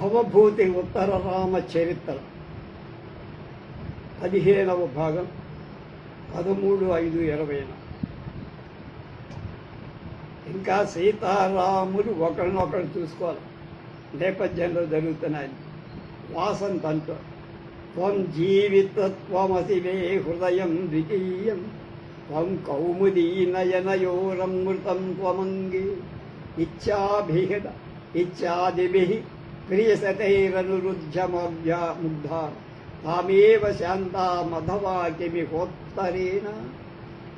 భవభూతి ఉత్తర రామ చరిత్ర. పదిహేనవ భాగం పదమూడు ఐదు ఇరవై ఇంకా సీతారాములు ఒకరినొకరు చూసుకోవాలి. నేపథ్యంలో జరుగుతున్నాయి. వాసంత్ అంటూ త్వం జీవితత్వమసిమే హృదయం ద్వితీయం. త్వం కౌముదీ నయనయోరమృతం త్వమంగి ఇచ్చాభిహిత ఇచ్చాదిభి ప్రియసతైరనురుధ్యమవ్యా ముగ్ధా. తామేవ శాంతామధవాకిమి హోత్తరేణ.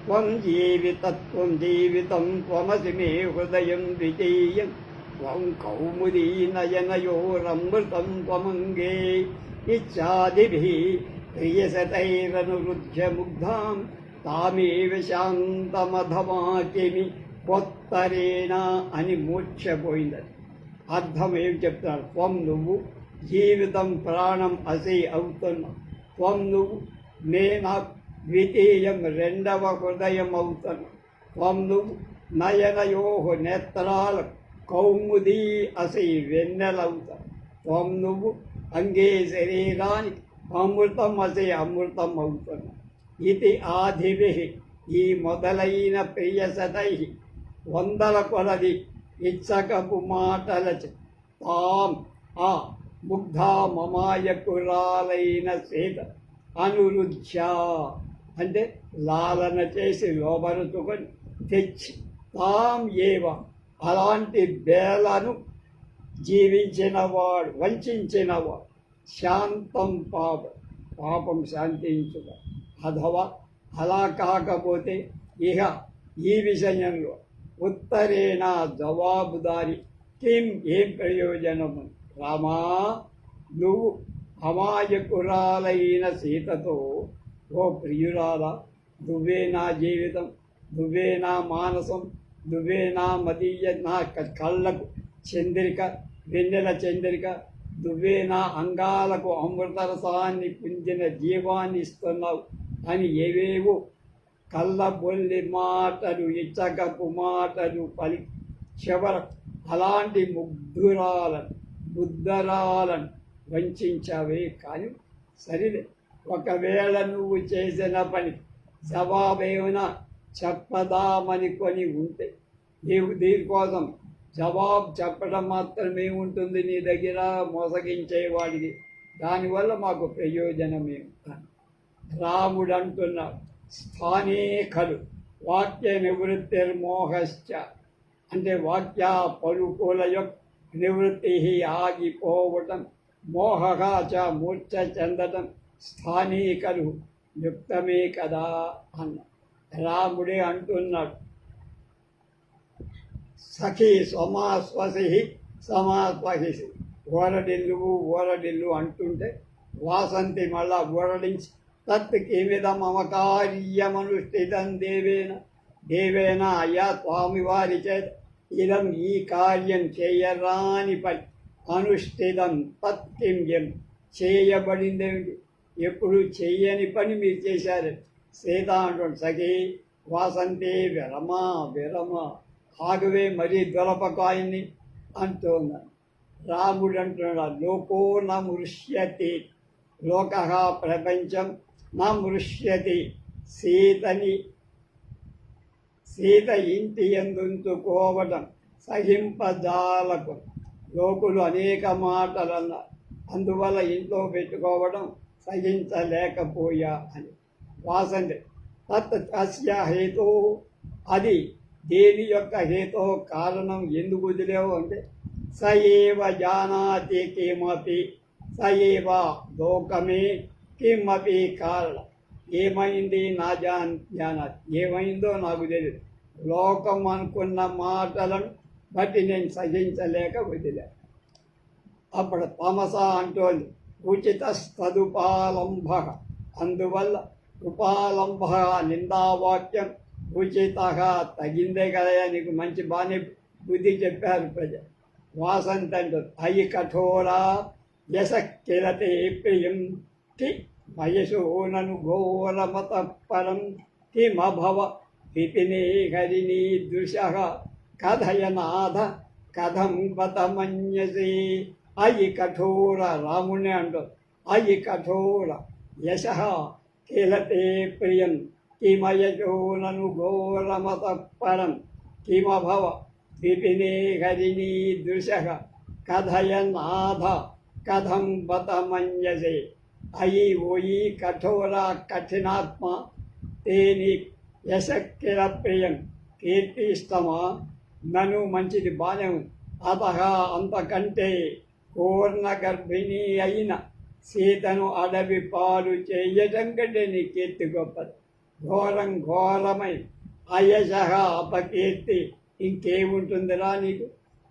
త్వం జీవితత్వం జీవితం త్వమసి మే హృదయం ద్వితీయం త్వం కౌముదీ నయనయోరమృతం త్వమంగే. ఇచ్చాదిభిः ప్రియసతైరనురుధ్య ముగ్ధాం తామేవ శాంతమధమాకిమి కొత్తరేణ అని మూర్ఛపోయిందని అర్థం ఏం చెప్తున్నారు త్వం నువ్వు జీవితం ప్రాణం అసి అవుతున్నా. త్వం నువ్వు నేను ద్వితీయం రెండవ హృదయం అవుతున్నా. త్వం నువ్వు నయనయోహు నేత్రాల కౌముదీ అసి వెన్నెలవుతా త్వం నువ్వు అంగే శరీరానికి అమృతం అసి అమృతం అవుతున్నా. ఇది ఆదివి ఈ మొదలైన ప్రియసదై వందల కొలది ఇచ్చకపు మాటల తాం ఆ ముగ్ధా మమాయకురాలైన సీత అనురుధ్య అంటే లాలన చేసి లోబరుచుకొని తెచ్చి తాం ఏవ అలాంటి బేలను జీవించినవాడు వంచినవాడు శాంతం పాప పాపం శాంతించుట అథవా అలా కాకపోతే ఇహ ఈ విషయంలో ఉత్తరేణ జవాబుదారి. కిం ఏం ప్రయోజనము? రామా నువ్వు అమాయకురాలైన సీతతో ఓ ప్రియురాలా నువ్వే నా జీవితం నువ్వే నా మానసం నువ్వే నా మదీయ నా క- కళ్ళకు చంద్రిక వెన్నెల చంద్రిక నువ్వే నా అంగాలకు అమృతరసాన్ని పుంజిన జీవాన్ని ఇస్తున్నావు. అని ఏవేవో కళ్ళబొల్లి మాటలు ఇచ్చగపు మాటలు పలి చివర అలాంటి ముగ్ధురాలను బుద్ధరాలను వంచావే. కానీ సరిలే ఒకవేళ నువ్వు చేసిన పని జవాబేమైనా చెప్పదామని కొని ఉంటే నీవు దీనికోసం జవాబు చెప్పడం మాత్రమే ఉంటుంది నీ దగ్గర మోసగించేవాడికి దానివల్ల మాకు ప్రయోజనమే? రాముడు అంటున్నాడు స్థానే ఖలు వాక్య నివృత్తిర్మోహశ్చ అంటే వాక్య పరుకుల యొక్క నివృత్తి ఆగిపోవటం మోహగాచ చ మూర్ఛ చెందటం స్థానీకలు యుక్తమే కదా అన్న రాముడే అంటున్నాడు సఖీ సమాస్వసి సమాస్వహిసి ఓరడిల్లు ఓరడిల్లు అంటుంటే వాసంతి మళ్ళా ఓరడించి తత్ కిమిద దేవేన దేవేన అయా స్వామి వారి చేత ఇదం ఈ కార్యం చేయరాని పని అనుష్ఠితం తత్ కిమ్యం చేయబడిందేమిటి ఎప్పుడు చేయని పని మీరు చేశారు? సీత అంటుంది వాసంతే వాసంతి విరమ విరమ ఆగవే మరీ దొలపకు ఆయన్ని అంటున్నాను రాముడు అంటున్నాడు లోకో నమృష్యతి లోక ప్రపంచం నమృష్యతి సీతని సీత ఇంటి ఎందుకోవడం సహింపజాలకు. లోకులు అనేక మాటలన్న అందువల్ల ఇంట్లో పెట్టుకోవడం సహించలేకపోయా అని. వాసండి తత్ తస్య హేతు. అది దేని యొక్క హేతో కారణం ఎందుకు వదిలేవు అంటే స ఏవ జానాతి కిమపి స ఏవ లోకమే కిమపి కారణం ఏమైంది నా జాన్ జానాతి ఏమైందో నాకు తెలియదు లోకం అనుకున్న మాటలను బట్టి నేను సహించలేక వదిలే. అప్పుడు తమస అంటోంది ఉచిత తదుపాలంభ అందువల్ల ఉపాలంభ నిందావాక్యం ఉచిత తగిందే కదా నీకు మంచి బాగానే బుద్ధి చెప్పారు ప్రజ వాసంత అయి కఠోరా యశ కిరతే ప్రియం. కి వయసోనను ఘోరమత పరం కిమభవ విపినే హరిణీ దృశ కథయనాథ కథం పతమన్యసే. అయి కఠోర రాముణ్ణి అంటారు. అయి కఠోర యశ కీలతే ప్రియం. కిమయజోనను ఘోరమత పరం కిమభవ విపినే హరిణీ దృశ కథయనాథ కథం బతమన్యసే అయి ఓయి కఠోర కఠినాత్మ తేని యశక్కిర ప్రియం కీర్తిస్తమా నన్ను మంచిది బాణ్యం ఉంది అత అంతకంటే పూర్ణ గర్భిణీ అయిన సీతను అడవి పాలు చేయటం కంటే నీ కీర్తి గొప్పది. ఘోరం ఘోరమై అయశ అపకీర్తి ఇంకేముంటుందిరా నీకు?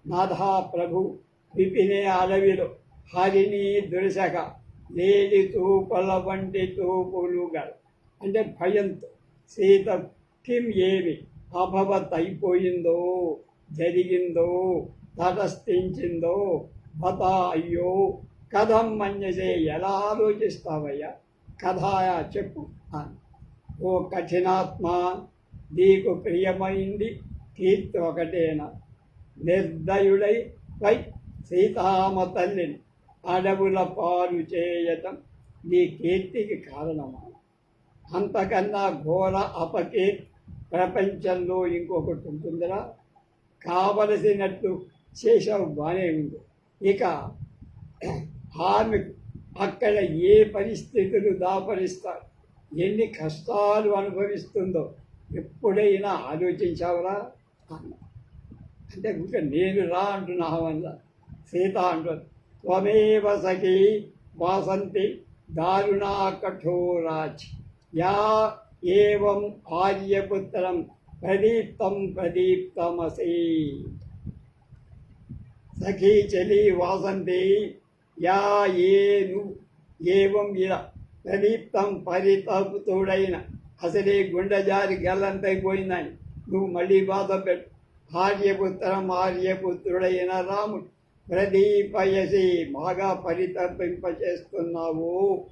నాథా ప్రభు విపినే అడవిలో హరిణి దుర్శక లేడి తూపల వంటి తూపులు గల అంటే భయంతో. సీత కిం ఏమి అభవత్ అయిపోయిందో జరిగిందో తటస్థించిందో బత అయ్యో కథం మన్యసే ఎలా ఆలోచిస్తావయ్యా? కథాయా చెప్పు అని. ఓ కఠినాత్మ నీకు ప్రియమైంది కీర్తి ఒకటేనా? నిర్దయుడై పై సీతామ తల్లిని. అడవుల పాలు చేయటం నీ కీర్తికి కారణమా? అంతకన్నా ఘోర అపకీర్తి ప్రపంచంలో ఇంకొకటి ఉంటుందిరా. కావలసినట్టు చేసావు బాగానే ఉంది ఇక ఆమె అక్కడ ఏ పరిస్థితులు దాపరిస్తారు ఎన్ని కష్టాలు అనుభవిస్తుందో ఎప్పుడైనా ఆలోచించావురా? అన్న. అంటే ఇంకా నేను రా అంటున్నా వల్ల సీత అంటుంది. త్వమేవ సఖీ వాసంతి దారుణా కఠోరాచ్ యా ఏవం ఆర్యపుత్రం ప్రదీప్తం ప్రదీప్తమసి సఖీ చలి వాసంతి యా ఏను ఏవం ఇలా ప్రదీప్తం పరితపుతుడైన అసలే గుండె జారి గల్లంతైపోయిందని నువ్వు మళ్ళీ బాధ పెట్టు ఆర్యపుత్రం ఆర్యపుత్రుడైన రాముడు ప్రదీపయసి బాగా పరితపింపచేస్తున్నావు.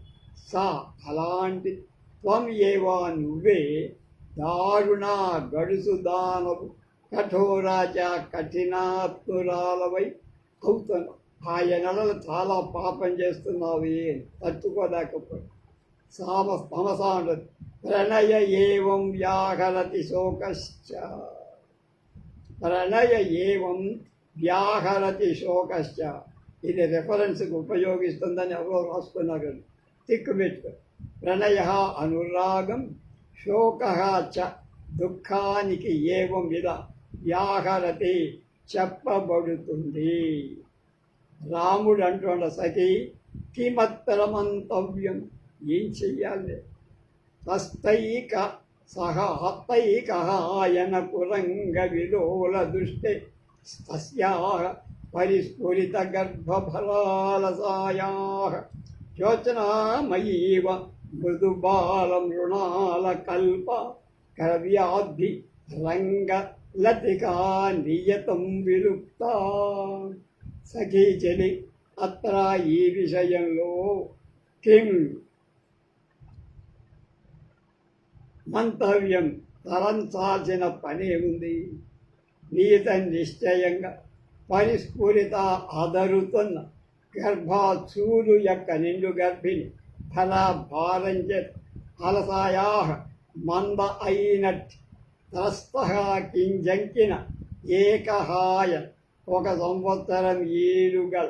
సా అలాంటి త్వం ఏవా నువ్వే? దారుణ గడుసు దానవు కఠోరాచ కఠినాత్మురాలవై అవుతున్నావు ఆయనలో చాలా పాపం చేస్తున్నావు. ఏం తట్టుకోలేకపోయి సామ తమసా ప్రణయ ఏవం వ్యాహరతి శోకశ్చ. ప్రణయ ఏవం వ్యాహరతి శోకశ్చ. ఇది రెఫరెన్స్కి ఉపయోగిస్తుందని ఎవరో రాసుకున్నారు తిక్కుబెట్టు ప్రణయ అనురాగం శోక చ దుఃఖానికి ఏవం విధ వ్యాహరతి చెప్పబడుతుంది. రాముడు అంటున్న సఖి కిమత్తరమంతవ్యం ఏం చెయ్యాలి? తస్తైక సహ హత్తైక ఆయన కురంగ విలోల దృష్టి తస్యాహ పరిస్ఫురిత గర్భఫలాలసాయా యోచనామయీవ మృదుబాల మృణాల కల్ప కవ్యాధి రంగ నియతం విలుప్త సఖీచలి అత్ర ఈ విషయంలో కిం మంతవ్యం తరంచాల్సిన పనే ఉంది నీత నిశ్చయంగా పరిస్ఫురిత అదరుతున్న గర్భాచూలు యొక్క నిండు గర్భిణి ఫల చేత అలసాయా మంద అయినట్టు త్రస్త కింజంకిన ఏకహాయ ఒక సంవత్సరం ఏడుగల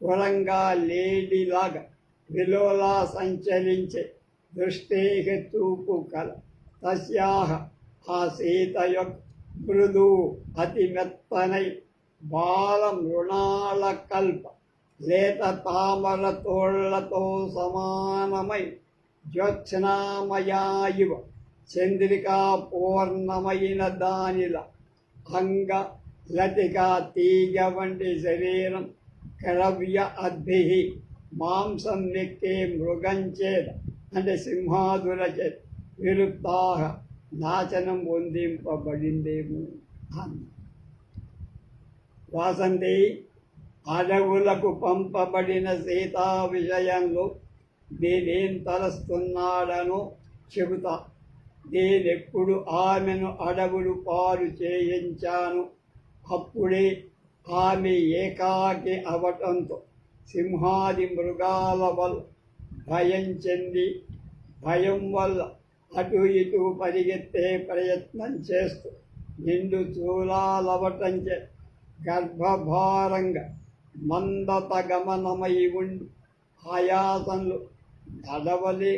కురంగా లేడిలాగా విలోలా సంచలించే దృష్టి తూపు కల తస్యాహ ఆ సీత యొక్క మృదు అతి మెత్తనై బాల మృణాల కల్ప లేత తామర తోళ్ళతో సమానమై జ్యోత్స్నామయాయువ చంద్రికా పూర్ణమైన దానిల అంగ లతిక తీగ వంటి శరీరం క్రవ్య అద్భి మాంసం నెక్కే మృగం చేత అంటే సింహాదుల చేత విరుప్తాహ నాశనం పొందింపబడిందేమో అన్న. వాసంతి అడవులకు పంపబడిన సీతా విషయంలో నేనేం తలస్తున్నాడనో చెబుతా. నేనెప్పుడు ఆమెను అడవులు పాలు చేయించాను. అప్పుడే ఆమె ఏకాకి అవటంతో సింహాది మృగాల వల్ల భయం చెంది భయం వల్ల అటు ఇటు పరిగెత్తే ప్రయత్నం చేస్తూ నిండు చూలాలవటంచే గర్భభారంగా మందత గమనమై ఉండి ఆయాసంలో నడవలే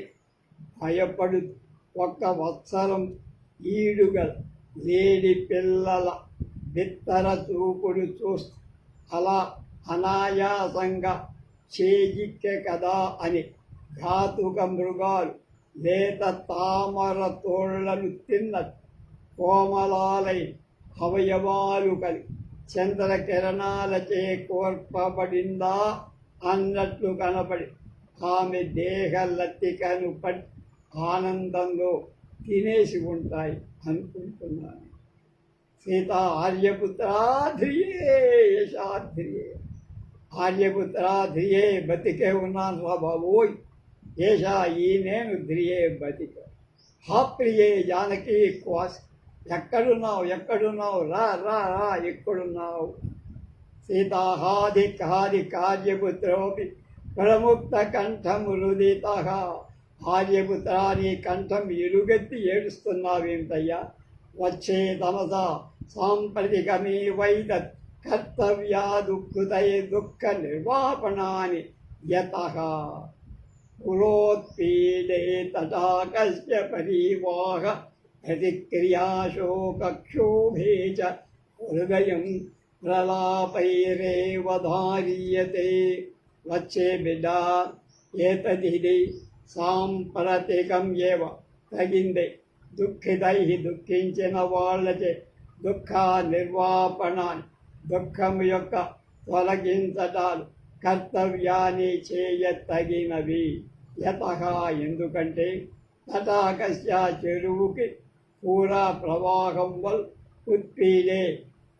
భయపడు ఒక్క వత్సరం ఈడుగల లేడి పిల్లల బిత్తర చూపుడు చూస్తూ అలా అనాయాసంగా చేజిక్కె కదా అని ఘాతుక మృగాలు లేత తామర తోళ్ళను తిన్న కోమలాలై అవయవాలు కలి చంద్రకిరణాలచే కోర్పబడిందా అన్నట్లు కనపడి ఆమె దేహ లత్తికను పడి ఆనందంలో తినేసి ఉంటాయి అనుకుంటున్నాను. సీత ఆర్యపుత్రాధ్రియే యశాధ్రియే ఆర్యపుత్రాధ్రియే బతికే ఉన్నాను రా బాబోయ్ ఏషా ఈ నేను ధ్రియే బతిక. హా ప్రియే జానకి క్వాస్ ఎక్కడున్నావు ఎక్కడున్నావు రా రా రా ఎక్కడున్నావు? సీతాహాది కాది కార్యపుత్రోపి ప్రముక్త కంఠమురుదిత ఆర్యపుత్ర నీ కంఠం ఇరుగెత్తి ఏడుస్తున్నావేమిటయ్యా? వచ్చే తమస సాంప్రతికమీ వైద కర్తవ్యా దుఃఖుదయ దుఃఖ నిర్వాపణాని యత. పురోత్పీడే తటాకస్య పరివాహ ప్రతిక్రియాశోకక్షోభే చ హృదయం ప్రలాపైరేవ ధార్యతే వచ్చే బిడ్డ ఏతదిది సాంప్రతికం ఏవ తగిందే దుఃఖితై దుఃఖించిన వాళ్ళచే దుఃఖ నిర్వాపణాన్ని దుఃఖం యొక్క తొలగించటాలు కర్తవ్యాన్ని చేయతగినవి యత ఎందుకంటే తటాకస్య చెరువుకి పూరా ప్రవాహం వల్ ఉత్పీడే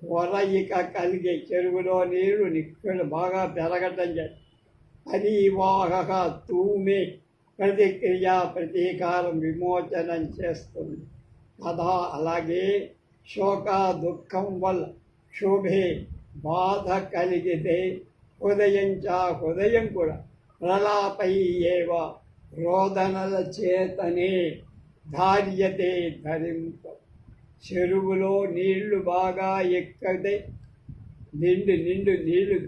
కొరయిక కలిగే చెరువులో నీరు నిక్కడ బాగా పెరగటం చేస్తుంది పరివాహక తూమే ప్రతిక్రియ ప్రతీకారం విమోచనం చేస్తుంది. తదా అలాగే శోక దుఃఖం వల్ల శుభే బాధ కలిగితే ఉదయం చా ఉదయం కూడా ప్రలాపై ఏవ రోదనల చేతనే ధార్యతే ధరింప. చెరువులో నీళ్ళు బాగా ఎక్కదే నిండు నిండు నీళ్ళు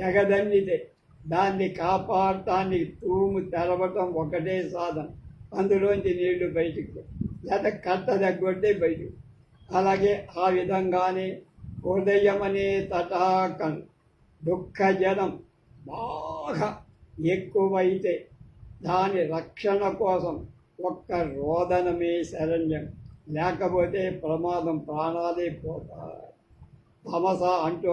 ఎగదన్నితే దాన్ని కాపాడటానికి తూము తెరవటం ఒకటే సాధన. అందులోంచి నీళ్ళు బయటికి లేక కట్ట దగ్గొట్టే బయటికి. అలాగే ఆ విధంగానే ఉదయం అనే తటాకం దుఃఖజనం బాగా ఎక్కువైతే దాని రక్షణ కోసం ఒక్క రోదనమే శరణ్యం. లేకపోతే ప్రమాదం ప్రాణాలే పోతాయి. తమస అంటూ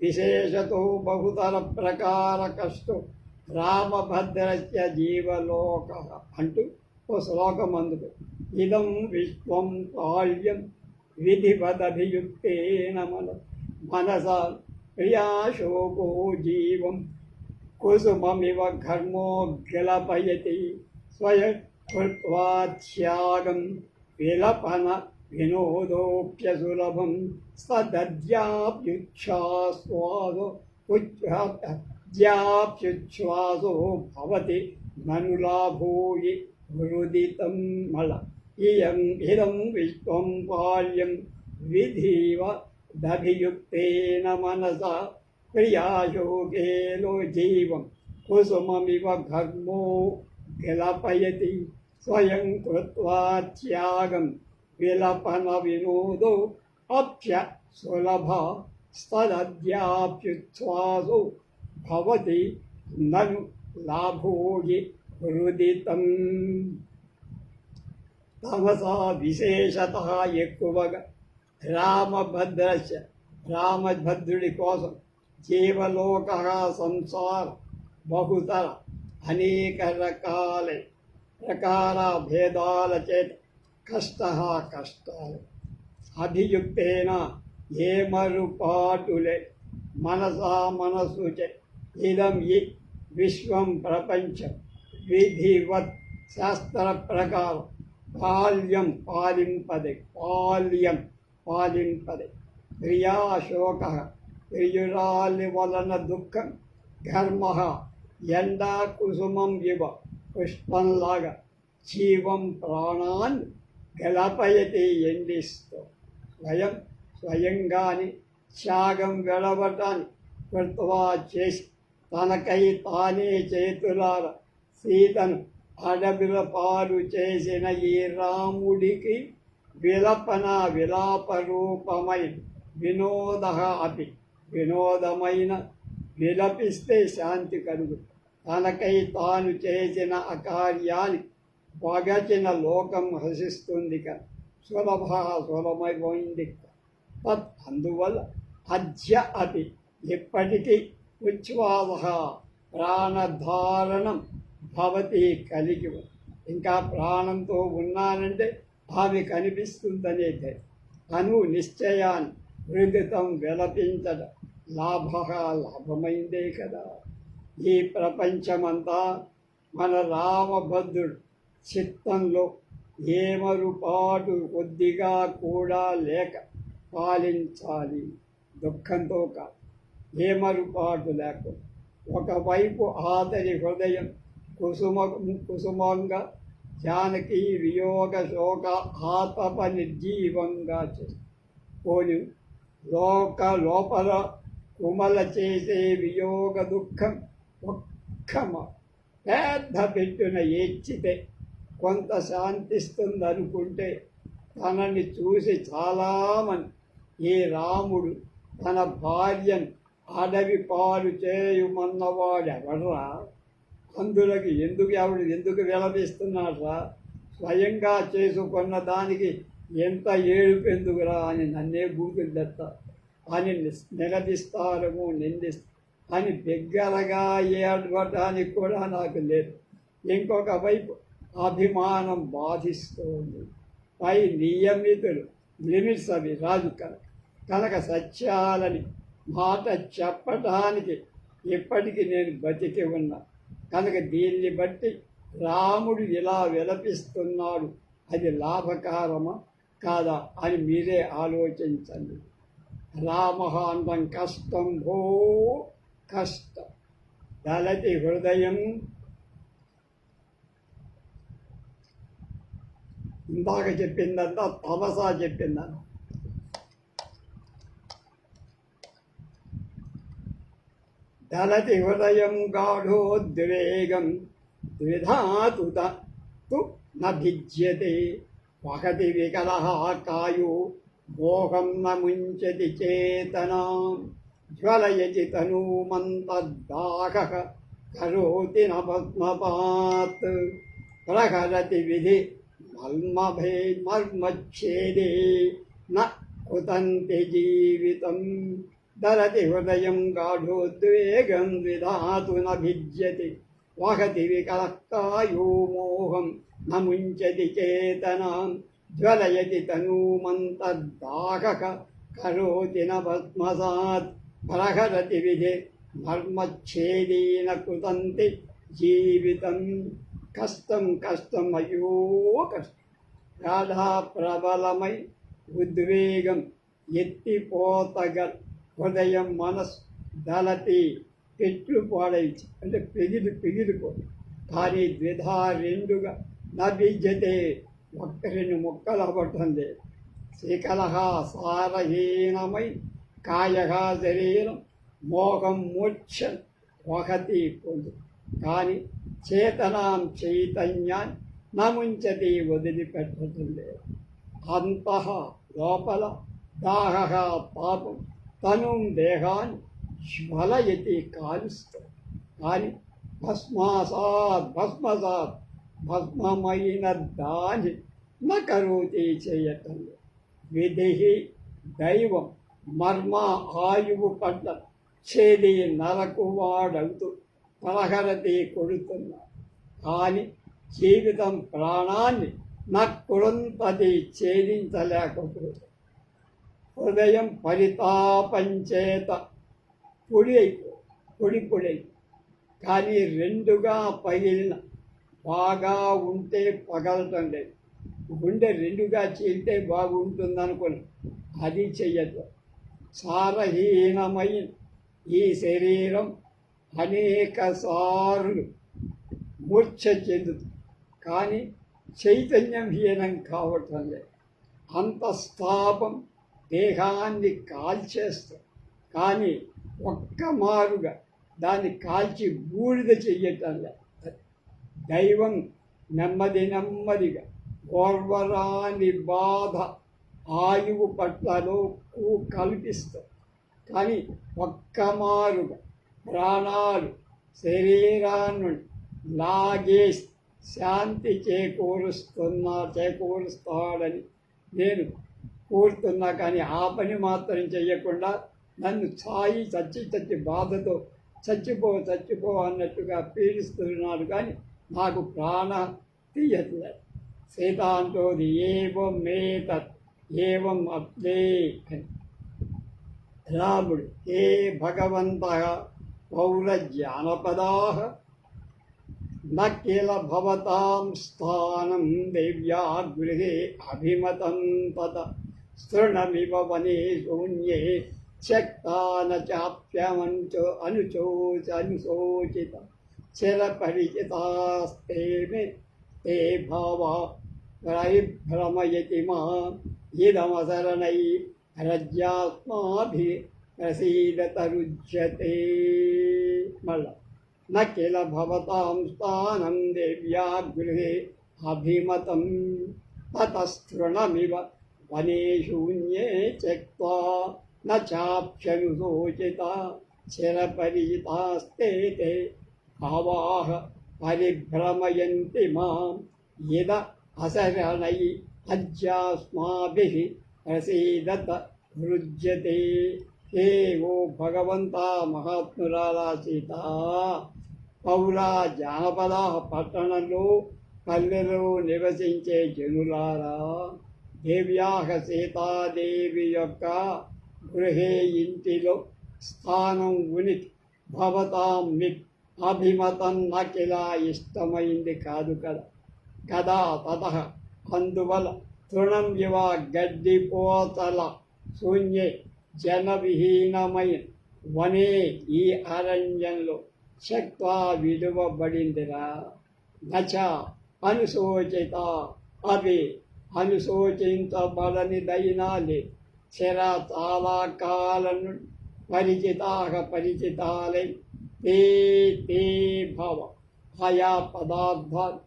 విశేషతో బహుతర ప్రకార కష్టం రామభద్రస్య జీవలోక అంటూ ఓ శ్లోకం అందుకు. ఇదం విశ్వం కాళ్యం విధివదభియుక్తేన మన మనస ప్రియాశోకో జీవం. కుసుమమివ ఘర్మో గిలపయతి. స్వయం విలపన వినోదోప్యసులభం సదద్యాప్యుచ్ఛ్వాసో ఉచ్ఛ్వాప్యుచ్ఛ్వాసో భవతి మనులాభూయి హృదితం మల. ఇయం ఇదం విశ్వం బాల్యం విధివ దభియుక్తేన మనస క్రియాయోగేలో జీవం కుసుమమివ ఘర్మో విలపయతి స్వయం కృత్వా త్యాగం విలపన వినోదో అప్య సులభ స్తదద్యాప్యుచ్ఛ్వాసో భవతి నను లాభోగి హృదితం. తమసా విశేషత ఎక్కువగా రామభద్ర రామభద్రుడి కోసం జీవలోక సంసార బహుతర అనేక రకాల ప్రకార భేదాల చేత కష్ట కష్టాలు. అభియుక్తేన మరుపాటులే మనసా మనసు ఇదం ఈ విశ్వం ప్రపంచం విధివత్ శాస్త్ర ప్రకారం పాల్యం పాలింపదే పాల్యం పాలింపదే క్రియాశోక క్రియురాలి వలన దుఃఖం ఘర్మ ఎండా కుసుమం ఇవ పుష్పంలాగా జీవం ప్రాణాన్ని గలపయతి ఎండిస్తూ. స్వయం స్వయంగాని త్యాగం వెడవటాన్ని కృత్వా చేసి తనకై తానే చేతులార సీతను అడవిల పాలు చేసిన ఈ రాముడికి విలపన విలాప రూపమై వినోద అపి. వినోదమైన విలపిస్తే శాంతి కలుగు. తనకై తాను చేసిన అకార్యాన్ని పగచిన లోకం హసిస్తుంది కదా సులభ సులభమైపోయింది తత్ అందువల్ల అద్య అతి ఇప్పటికీ ఉచ్ఛ్వాస ప్రాణధారణం భవతి కలిగి ఇంకా ప్రాణంతో ఉన్నానంటే ఆమె కనిపిస్తుందనే అను నిశ్చయాన్ని వృదితం విలపించడం లాభ లాభమైందే కదా. ఈ ప్రపంచమంతా మన రామభద్రుడు చిత్తంలో ఏమరుపాటు కొద్దిగా కూడా లేక పాలించాలి. దుఃఖంతో కాదు. ఏమరుపాటు లేకుండా ఒకవైపు ఆదరి హృదయం కుసుమ కుసుమంగా జానకి వియోగ శోక ఆతప నిర్జీవంగా చేసి పోని లోక లోపల కుమల చేసే వియోగ దుఃఖం ఒక్కమ పెద్ద పెట్టున ఏడ్చితే కొంత శాంతిస్తుందనుకుంటే తనని చూసి చాలామంది ఈ రాముడు తన భార్యను అడవి పాలు చేయమన్నవాడు అందులకి ఎందుకు ఎవడు ఎందుకు విలపిస్తున్నారా స్వయంగా చేసుకున్న దానికి ఎంత ఏడుపు ఎందుకురా అని నన్నే బూతులు అని నిలదీస్తారము నిందిస్తా అని దగ్గరగా ఏడవటానికి కూడా నాకు లేదు. ఇంకొక వైపు అభిమానం బాధిస్తోంది. పై నియమితులు లిమిట్స్ అవి రాజు కనుక కనుక సత్యాలని మాట చెప్పటానికి ఇప్పటికీ నేను బతికి ఉన్నా. కనుక దీన్ని బట్టి రాముడు ఇలా విలపిస్తున్నాడు. అది లాభకారమా కాదా అని మీరే ఆలోచించండి. రామహాంతం కష్టం భో కష్టం. దళతి హృదయం ఇందాక చెప్పిందంతా తమసా చెప్పిందని. దళతి హృదయం గాఢోద్వేగం ద్విధాతు తు న భిజ్యతే వహతి వికల కాయో మోహం న ముంచతి చేతనాం. జ్వలయతి తనూమంతద్దాహ కరోతి న పద్మపాత్ ప్రహరతి విధి మల్మభే మర్మచ్ఛేదే న కుతంతి జీవితం. దరతి హృదయం గాఢోద్వేగం విధాతు న భిజ్యతి వహతి వికలక్కాయో మోహం న ముంచతి చేతనాం. జ్వలయతి తనూమంతద్దాహక కరోతి న భస్మసాత్ ప్రహరతి విధి మర్మచ్ఛేదీన కృతంతి జీవితం. కష్టం కష్టం అయ్యో కష్టం. గాఢా ప్రబలమై ఉద్వేగం ఎత్తిపోతగ హృదయం మనసు దళతి పెట్లు పాడైచి అంటే పెగిలి పెగిలిపో కానీ ద్విధా రెండుగా నభిజ్యతే ఒక్క రెండు ముక్కలు అవ్వటం లేదు శిఖలహ సారహీనమై కాయహ శరీరం మోహం మోక్ష ఒకటి పొందు. కానీ చేతనాం చైతన్యాన్ని నముంచతి వదిలిపెట్టడం లేదు అంతః లోపల దాహ పాపం తను దేహాన్ని జ్వలయతి కాలుస్తుంది కానీ భస్మాసాత్ భస్మసాద్ భస్మమైన దాని న చేయటం. విధి దైవం మర్మ ఆయువు పట్ల చేది నరకువాడవుతూ పలహరతి కొడుతున్నారు కానీ జీవితం ప్రాణాన్ని నక్కుడంతది ఛేదించలేకపోతుంది హృదయం పరితాపంచేత పొడి అయిపో పొడి పొడి అయిపో కానీ రెండుగా పగిలిన బాగా ఉంటే పగలటం లేదు. గుండె రెండుగా చీలితే బాగుంటుంది అనుకుని అది చెయ్యదు సారహీనమైన ఈ శరీరం అనేక సార్లు మూర్ఛ చెందుతుంది. కానీ చైతన్యం హీనం కావటం లేదు. అంత స్థాపం దేహాన్ని కాల్చేస్తాం. కానీ ఒక్క మారుగా దాన్ని కాల్చి బూడిద చెయ్యటం లేదు దైవం నెమ్మది నెమ్మదిగా ఓర్వరాని బాధ ఆయువు పట్లలో కల్పిస్తాం. కానీ ఒక్క మారుగా ప్రాణాలు శరీరాన్ని లాగేసి శాంతి చేకూరుస్తున్నా చేకూరుస్తాడని నేను కోరుతున్నా కానీ ఆ పని మాత్రం చేయకుండా నన్ను సాయి చచ్చి చచ్చి బాధతో చచ్చిపో చచ్చిపో అన్నట్టుగా పీడిస్తున్నారు కానీ నాకు ప్రాణ తీయట్లేదు. సీతాంతోది ఏవం మే తత్ ఏవం అప్లే అని. రాముడు ఏ భగవంత పౌర జానపదా నకేల భవతాం స్థానం దేవ్యా గృహే అభిమతం తత తృణమివ వనే శూన్యే శక్తాన చాప్యమంచు అనుచోచ అనుశోచిత చిరపరిచితాస్తే తే భావ భ్రమయతి మా ఇదమసరణై రజ్యాస్మాభి ప్రసీదతరుజ్యతే మళ్ళా నకిల భవతాం స్థానం దేవ్యా గృహే అభిమతం తతస్తృణమివ వనే శూన్యే త్యక్వా నాప్యనుసూచిత చిరపరిజితాస్తే కావాహ పరిభ్రమయంతి మాం యద అసరణై అజ్యాస్మాభి ప్రసీదత రుజ్యతే హే ఓ భగవంత మహాత్మురాలా సీత పౌర జానపద పట్టణంలో పల్లెలో నివసించే జనులారా దేవ్యాహ సీతాదేవి యొక్క గృహే ఇంటిలో స్థానం ఉనికి భవతాం మిక్ అభిమతం నాకిలా ఇష్టమైంది కాదు కదా. కదా తత అందువల్ల తృణం ఇవ గడ్డిపోతల శూన్యే జనవిహీనమైన వనే ఈ అరణ్యంలో శక్వా విలువబడిందిరా. నచ అనుశోచిత అవి అనుశోచించబడనిదైనా లేదు చిర చాలా కాలం పరిచితాహ పరిచితాలై తే తే భవ హయా పదార్థాలు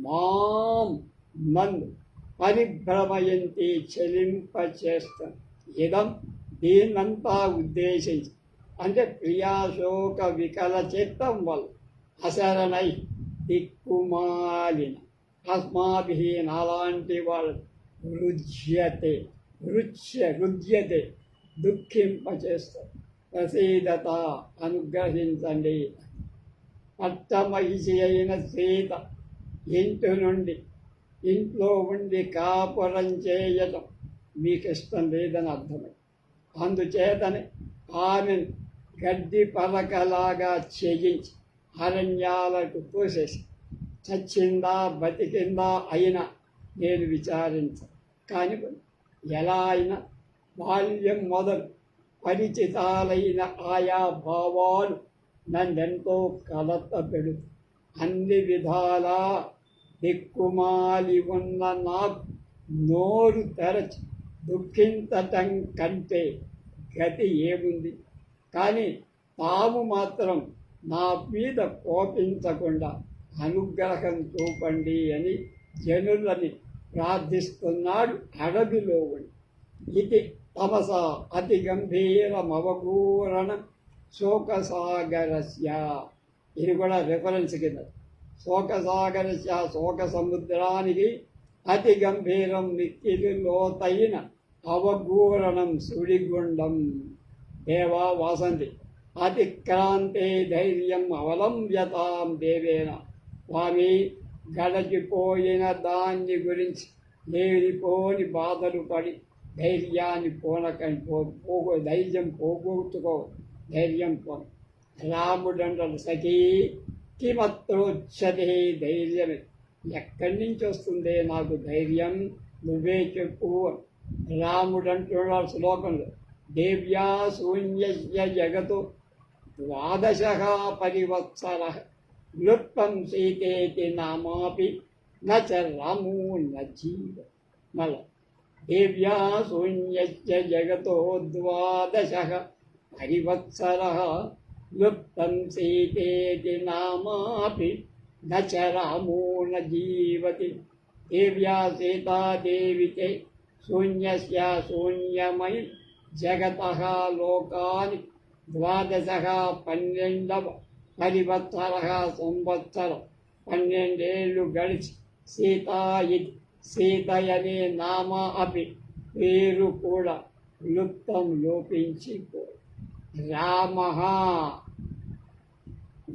మాం నన్ను పరిభ్రమయంతి చెలింపచేస్తాం ఇదం దీన్నంతా ఉద్దేశించి అంటే క్రియాశోక వికల చిత్తం వల్ల అశరణై దిక్కుమాలిన అస్మాభి నాలాంటి వాళ్ళు రుజ్యతే రుచ్య రుజ్యతే దుఃఖింపచేస్తారు ప్రసీదత అనుగ్రహించండి అట్టమహిషి అయిన సీత ఇంటి నుండి ఇంట్లో ఉండి కాపురం చేయటం మీకు ఇష్టం లేదని అర్థమై. అందుచేతనే ఆమెను గడ్డి పలకలాగా చేయించి అరణ్యాలకు పోసేసి చచ్చిందా బతికిందా అయినా నేను విచారించ. కానీ ఎలా అయినా బాల్యం మొదలు పరిచితాలైన ఆయా భావాలు నన్నెంతో కలత పెడు అన్ని విధాలా దిక్కుమాలి ఉన్న నాకు నోరు తెరచి దుఃఖించటం కంటే గతి ఏముంది? కానీ తాము మాత్రం నా మీద కోపించకుండా అనుగ్రహం చూపండి అని జనులని ప్రార్థిస్తున్నాడు అడవిలో ఉండి. ఇది తమస అతి గంభీరమవగూరణ శోకసాగరస్య. ఇది కూడా రిఫరెన్స్ కింద. శోకసాగరస్య శోక సముద్రానికి అతి గంభీరం మిక్కిలి లోతైన అవగూరణం సుడిగుండం. దేవా వాసంతి. అతిక్రాంతే ధైర్యం అవలంబ్యతాం దేవేన. వారి గడచిపోయిన దాన్ని గురించి లేనిపోని బాధలు పడి ధైర్యాన్ని పోనకని పో పోగో ధైర్యం పోగొట్టుకో ధైర్యం పో. రాముడంటలు సఖీ కిమత్తోచ్చది ధైర్యమే. ఎక్కడి నుంచి వస్తుంది నాకు ధైర్యం? నువ్వే చెప్పు. రాముడు అంటున్నాడు శ్లోకంలో. దేవ్యా శూన్య జగతు. ద్వాదశ పరివత్సర. లుప్తం సీతేతి నామాపి నచ రామో నజీవ మల దేవ్యా శూన్యశ్చ జగతో ద్వాదశ హరివత్సర లుప్తం సీతేతి నామాపి నచ రామో జీవతి దేవ్యా సీతాదేవి చ శూన్యస్య శూన్యమై జగత లోకాని ద్వాదశ పన్నెండవ పరివత్సర సంవత్సరం పన్నెండేళ్ళు గడిచి సీతాయి సీతయనే నామ అపి పేరు కూడా లుప్తం లోపించిపో. రామ!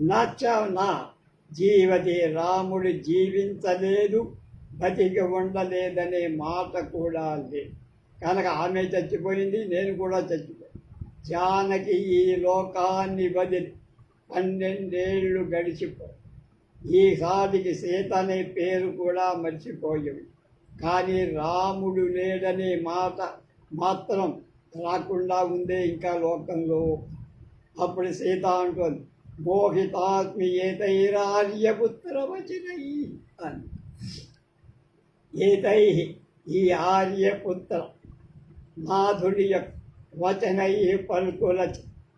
నచ్చ నా జీవతి రాముడు జీవించలేదు బతికి ఉండలేదనే మాట కూడా లేదు. కనుక ఆమె చచ్చిపోయింది నేను కూడా చచ్చిపోయాను. జానకి ఈ లోకాన్ని వదిలి పన్నెండేళ్ళు గడిచిపో ఈసారికి సీత అనే పేరు కూడా మర్చిపోయింది కానీ రాముడు లేడనే మాట మాత్రం రాకుండా ఉందే ఇంకా లోకంలో. అప్పుడు సీత అంటుంది మోహితాత్మి వచనై అని. ఏతై ఈ ఆర్యపుత్ర నాథుడి యొక్క వచనై పలుకుల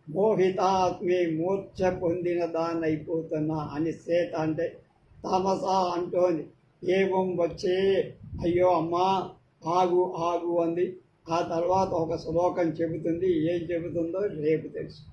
మోహితాత్మి మూర్ఛ పొందిన దాన్నైపోతున్నా అని సేత అంటే తామసా అంటోంది. ఏవం వచ్చే? అయ్యో అమ్మా ఆగు ఆగు అంది. ఆ తర్వాత ఒక శ్లోకం చెబుతుంది. ఏం చెబుతుందో రేపు తెలుసు.